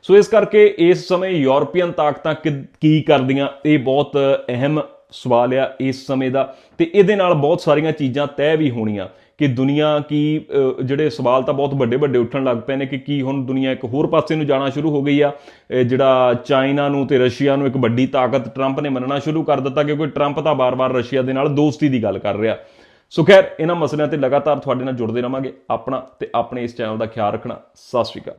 ਸੋ ਇਸ ਕਰਕੇ ਇਸ ਸਮੇਂ ਯੂਰਪੀਅਨ ਤਾਕਤਾਂ ਕਿ- ਕੀ ਕਰਦੀਆਂ, ਇਹ ਬਹੁਤ ਅਹਿਮ ਸਵਾਲ ਆ ਇਸ ਸਮੇਂ ਦਾ, ਤੇ ਇਹਦੇ ਨਾਲ ਬਹੁਤ ਸਾਰੀਆਂ ਚੀਜ਼ਾਂ ਤੈਅ ਵੀ ਹੋਣੀਆਂ। ਕਿ ਦੁਨੀਆ ਕੀ ਜਿਹੜੇ ਸਵਾਲ ਤਾਂ ਬਹੁਤ ਵੱਡੇ ਵੱਡੇ ਉੱਠਣ ਲੱਗ ਪਏ ਨੇ ਕਿ ਕੀ ਹੁਣ ਦੁਨੀਆ ਇੱਕ ਹੋਰ ਪਾਸੇ ਨੂੰ ਜਾਣਾ ਸ਼ੁਰੂ ਹੋ ਗਈ ਆ। ਜਿਹੜਾ ਚਾਈਨਾ ਨੂੰ ਤੇ ਰਸ਼ੀਆ ਨੂੰ ਇੱਕ ਵੱਡੀ ਤਾਕਤ ਟਰੰਪ ਨੇ ਮੰਨਣਾ ਸ਼ੁਰੂ ਕਰ ਦਿੱਤਾ ਕਿਉਂਕਿ ਟਰੰਪ ਤਾਂ ਬਾਰ-ਬਾਰ ਰਸ਼ੀਆ ਦੇ ਨਾਲ ਦੋਸਤੀ ਦੀ ਗੱਲ ਕਰ ਰਿਹਾ। ਸੋ ਖੈਰ, ਇਹਨਾਂ ਮਸਲਿਆਂ ਤੇ ਲਗਾਤਾਰ ਤੁਹਾਡੇ ਨਾਲ ਜੁੜਦੇ ਰਵਾਂਗੇ ਆਪਣਾ ਤੇ ਆਪਣੇ ਇਸ ਚੈਨਲ ਦਾ ਖਿਆਲ ਰੱਖਣਾ। ਸਤਿ ਸ਼੍ਰੀ ਅਕਾਲ।